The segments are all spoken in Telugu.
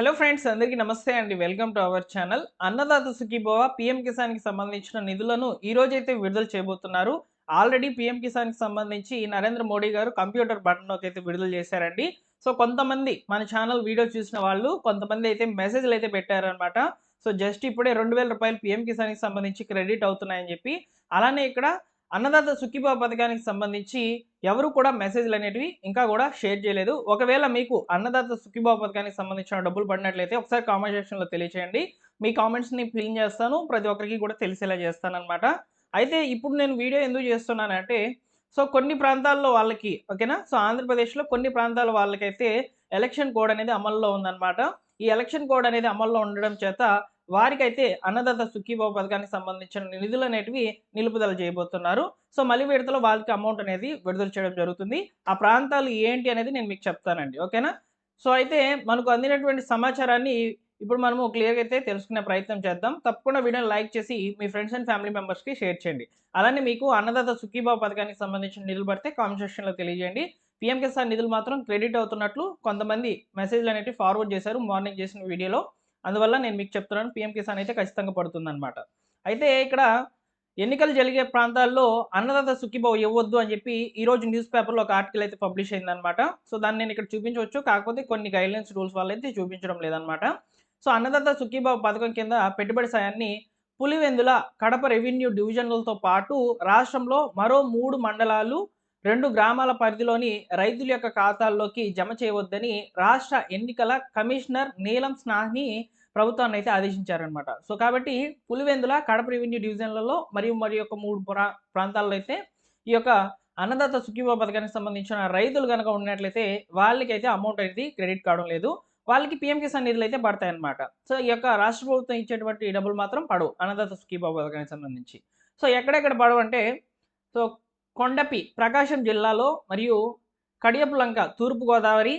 హలో ఫ్రెండ్స్ అందరికీ నమస్తే అండి. Welcome to our channel Annadata Sukhibhava PM కిసాన్కి సంబంధించిన నిధులను ఈ రోజైతే విడుదల చేయబోతున్నారు. ఆల్రెడీ పిఎం కిసాన్కి సంబంధించి నరేంద్ర మోడీ గారు కంప్యూటర్ బటన్లోకి అయితే విడుదల చేశారండి. సో కొంతమంది మన ఛానల్ వీడియో చూసిన వాళ్ళు కొంతమంది అయితే మెసేజ్లు అయితే పెట్టారనమాట సో జస్ట్ ఇప్పుడే రెండు వేల రూపాయలు పిఎం కిసాన్కి సంబంధించి క్రెడిట్ అవుతున్నాయని చెప్పి. అలానే ఇక్కడ అన్నదాత సుఖీభావ పథకానికి సంబంధించి ఎవరు కూడా మెసేజ్లు అనేటివి ఇంకా కూడా షేర్ చేయలేదు. ఒకవేళ మీకు అన్నదాత సుఖీభావ పథకానికి సంబంధించిన డబ్బులు పడినట్లయితే ఒకసారి కామెంట్ సెక్షన్లో తెలియచేయండి. మీ కామెంట్స్ని ఫిల్ చేస్తాను. ప్రతి ఒక్కరికి కూడా తెలిసేలా చేస్తాను అనమాట అయితే ఇప్పుడు నేను వీడియో ఎందుకు చేస్తున్నానంటే సో కొన్ని ప్రాంతాల్లో వాళ్ళకి ఓకేనా? సో ఆంధ్రప్రదేశ్లో కొన్ని ప్రాంతాల వాళ్ళకైతే ఎలక్షన్ కోడ్ అనేది అమల్లో ఉందన్నమాట. ఈ ఎలక్షన్ కోడ్ అనేది అమల్లో ఉండడం చేత వారికైతే అన్నదాత సుఖీభావ పథకానికి సంబంధించిన నిధులు అనేటివి నిలుపుదల చేయబోతున్నారు. సో మళ్ళీ విడతలో వాళ్ళకి అమౌంట్ అనేది విడుదల చేయడం జరుగుతుంది. ఆ ప్రాంతాలు ఏంటి అనేది నేను మీకు చెప్తానండి. ఓకేనా? సో అయితే మనకు అందినటువంటి సమాచారాన్ని ఇప్పుడు మనము క్లియర్గా అయితే తెలుసుకునే ప్రయత్నం చేద్దాం. తప్పకుండా వీడియోని లైక్ చేసి మీ ఫ్రెండ్స్ అండ్ ఫ్యామిలీ మెంబర్స్కి షేర్ చేయండి. అలానే మీకు అన్నదాత సుఖీభావ పథకానికి సంబంధించిన నిధులు పడితే కామెంట్ సెక్షన్లో తెలియజేయండి. పిఎం కిసాన్ నిధులు మాత్రం క్రెడిట్ అవుతున్నట్లు కొంతమంది మెసేజ్లు అనేవి ఫార్వర్డ్ చేశారు మార్నింగ్ చేసిన వీడియోలో. అందువల్ల నేను మీకు చెప్తున్నాను పిఎం కిసాన్ అయితే ఖచ్చితంగా పడుతుందన్నమాట. అయితే ఇక్కడ ఎన్నికలు జరిగే ప్రాంతాల్లో అన్నదాత సుఖీభావ ఇవ్వద్దు అని చెప్పి ఈ రోజు న్యూస్ పేపర్లో ఒక ఆర్టికల్ అయితే పబ్లిష్ అయిందనమాట సో దాన్ని నేను ఇక్కడ చూపించవచ్చు. కాకపోతే కొన్ని గైడ్లైన్స్ రూల్స్ వల్ల అయితే చూపించడం లేదనమాట సో అన్నదాత సుఖీభావ పథకం కింద పెట్టుబడి సాయాన్ని పులివెందుల కడప రెవెన్యూ డివిజన్లతో పాటు రాష్ట్రంలో మరో మూడు మండలాలు రెండు గ్రామాల పరిధిలోని రైతుల యొక్క ఖాతాల్లోకి జమ చేయవద్దని రాష్ట్ర ఎన్నికల కమిషనర్ నీలం స్నాహ్ని ప్రభుత్వాన్ని అయితే ఆదేశించారనమాట సో కాబట్టి పులివెందుల కడప రెవెన్యూ డివిజన్లలో మరియు మరి యొక్క మూడు ప్రాంతాల్లో అయితే ఈ యొక్క అన్నదాత సుఖీభా పథకానికి సంబంధించిన రైతులు కనుక ఉన్నట్లయితే వాళ్ళకైతే అమౌంట్ అనేది క్రెడిట్ కావడం లేదు. వాళ్ళకి పిఎం కిసాన్ నిధులు అయితే పడతాయి అనమాట సో ఈ యొక్క రాష్ట్ర ప్రభుత్వం ఇచ్చేటువంటి డబ్బులు మాత్రం పడవు అన్నదాత సుఖీభా పథకానికి సంబంధించి. సో ఎక్కడెక్కడ పడవు అంటే సో కొండపి ప్రకాశం జిల్లాలో మరియు కడియపులంక తూర్పుగోదావరి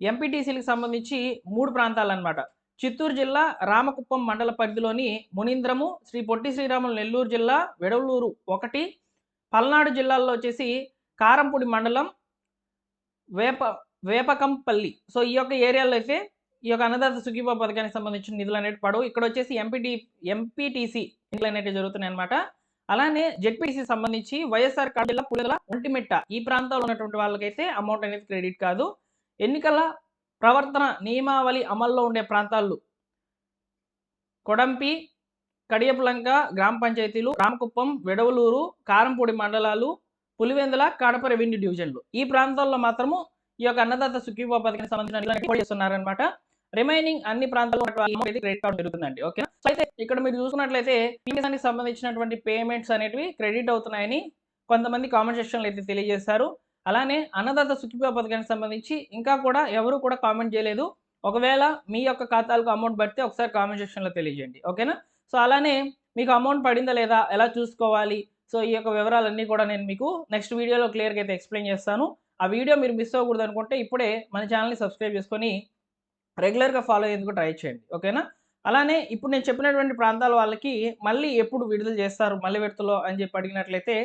ఎంపీటీసీలకు సంబంధించి మూడు ప్రాంతాలు అనమాట చిత్తూరు జిల్లా రామకుప్పం మండల పరిధిలోని మునీంద్రము శ్రీ పొట్టి శ్రీరాములు నెల్లూరు జిల్లా వెడవలూరు ఒకటి పల్నాడు జిల్లాల్లో వచ్చేసి కారంపూడి మండలం వేప వేపకంపల్లి. సో ఈ యొక్క ఏరియాలో అయితే ఈ యొక్క అన్నదాత సుఖీభావ పథకానికి సంబంధించిన నిధులు అనేవి పడవు. ఇక్కడ వచ్చేసి ఎంపీటీ ఎంపీటీసీ నిధులు అనేవి జరుగుతున్నాయి అనమాట అలానే జెడ్పీసీ సంబంధించి వైఎస్ఆర్ జిల్లా పులిదల ఒంటిమిట్ట. ఈ ప్రాంతాల్లో ఉన్నటువంటి వాళ్ళకైతే అమౌంట్ అనేది క్రెడిట్ కాదు. ఎన్నికల ప్రవర్తన నియమావళి అమల్లో ఉండే ప్రాంతాలు కొడంపి కడియపులంక గ్రామ పంచాయతీలు రామకుప్పం వెడవలూరు కారంపూడి మండలాలు పులివెందుల కడప రెవెన్యూ డివిజన్లు. ఈ ప్రాంతాల్లో మాత్రము ఈ యొక్క అన్నదాత సుఖీభా పథకానికి సంబంధించిన చేస్తున్నారనమాట రిమైనింగ్ అన్ని ప్రాంతాల్లో క్రెడిట్ కార్డు జరుగుతుందండి ఓకే సో అయితే ఇక్కడ మీరు చూసుకున్నట్లయితే పీఎస్ఆనికి సంబంధించినటువంటి పేమెంట్స్ అనేటివి క్రెడిట్ అవుతున్నాయని కొంతమంది కామెంట్ సెక్షన్లు అయితే తెలియజేశారు. అలానే అన్నదాత సుఖీభావ పథకానికి సంబంధించి ఇంకా కూడా ఎవరు కూడా కామెంట్ చేయలేదు. ఒకవేళ మీ యొక్క ఖాతాలకు అమౌంట్ పడితే ఒకసారి కామెంట్ సెక్షన్లో తెలియజేయండి ఓకేనా సో అలానే మీకు అమౌంట్ పడిందా లేదా ఎలా చూసుకోవాలి? సో ఈ యొక్క వివరాలన్నీ కూడా నేను మీకు నెక్స్ట్ వీడియోలో క్లియర్గా అయితే ఎక్స్ప్లెయిన్ చేస్తాను. ఆ వీడియో మీరు మిస్ అవ్వకూడదు అనుకుంటే ఇప్పుడే మన ఛానల్ని సబ్స్క్రైబ్ చేసుకొని రెగ్యులర్గా ఫాలో అయ్యేందుకు ట్రై చేయండి. ఓకేనా? అలానే ఇప్పుడు నేను చెప్పినటువంటి ప్రాంతాల వాళ్ళకి మళ్ళీ ఎప్పుడు విడుదల చేస్తారు మళ్ళీ విడతలో అని చెప్పి అడిగినట్లయితే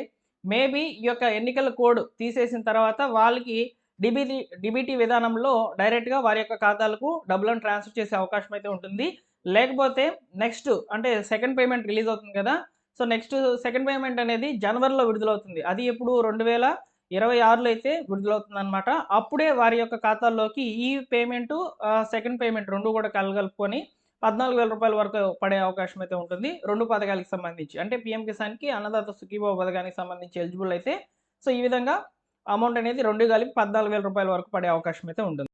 మేబీ ఈ యొక్క ఎన్నికల కోడ్ తీసేసిన తర్వాత వాళ్ళకి డిబిటి డిబిటీ విధానంలో డైరెక్ట్గా వారి యొక్క ఖాతాలకు డబ్బులను ట్రాన్స్ఫర్ చేసే అవకాశం అయితే ఉంటుంది. లేకపోతే నెక్స్ట్ అంటే సెకండ్ పేమెంట్ రిలీజ్ అవుతుంది కదా సో నెక్స్ట్ సెకండ్ పేమెంట్ అనేది జనవరిలో విడుదలవుతుంది. అది ఎప్పుడు? రెండు వేల ఇరవై ఆరులో అయితే విడుదలవుతుందనమాట అప్పుడే వారి యొక్క ఖాతాల్లోకి ఈ పేమెంట్ సెకండ్ పేమెంట్ రెండు కూడా కలగలుపుకొని పద్నాలుగు వేల రూపాయల వరకు పడే అవకాశం అయితే ఉంటుంది. రెండు పథకాలకు సంబంధించి. అంటే పిఎం కిసాన్కి అన్నదాత సుఖీభావ పథకానికి సంబంధించి ఎలిజిబుల్ అయితే సో ఈ విధంగా అమౌంట్ అనేది రెండు కలిపి పద్నాలుగు వేల రూపాయల వరకు పడే అవకాశం అయితే ఉంటుంది.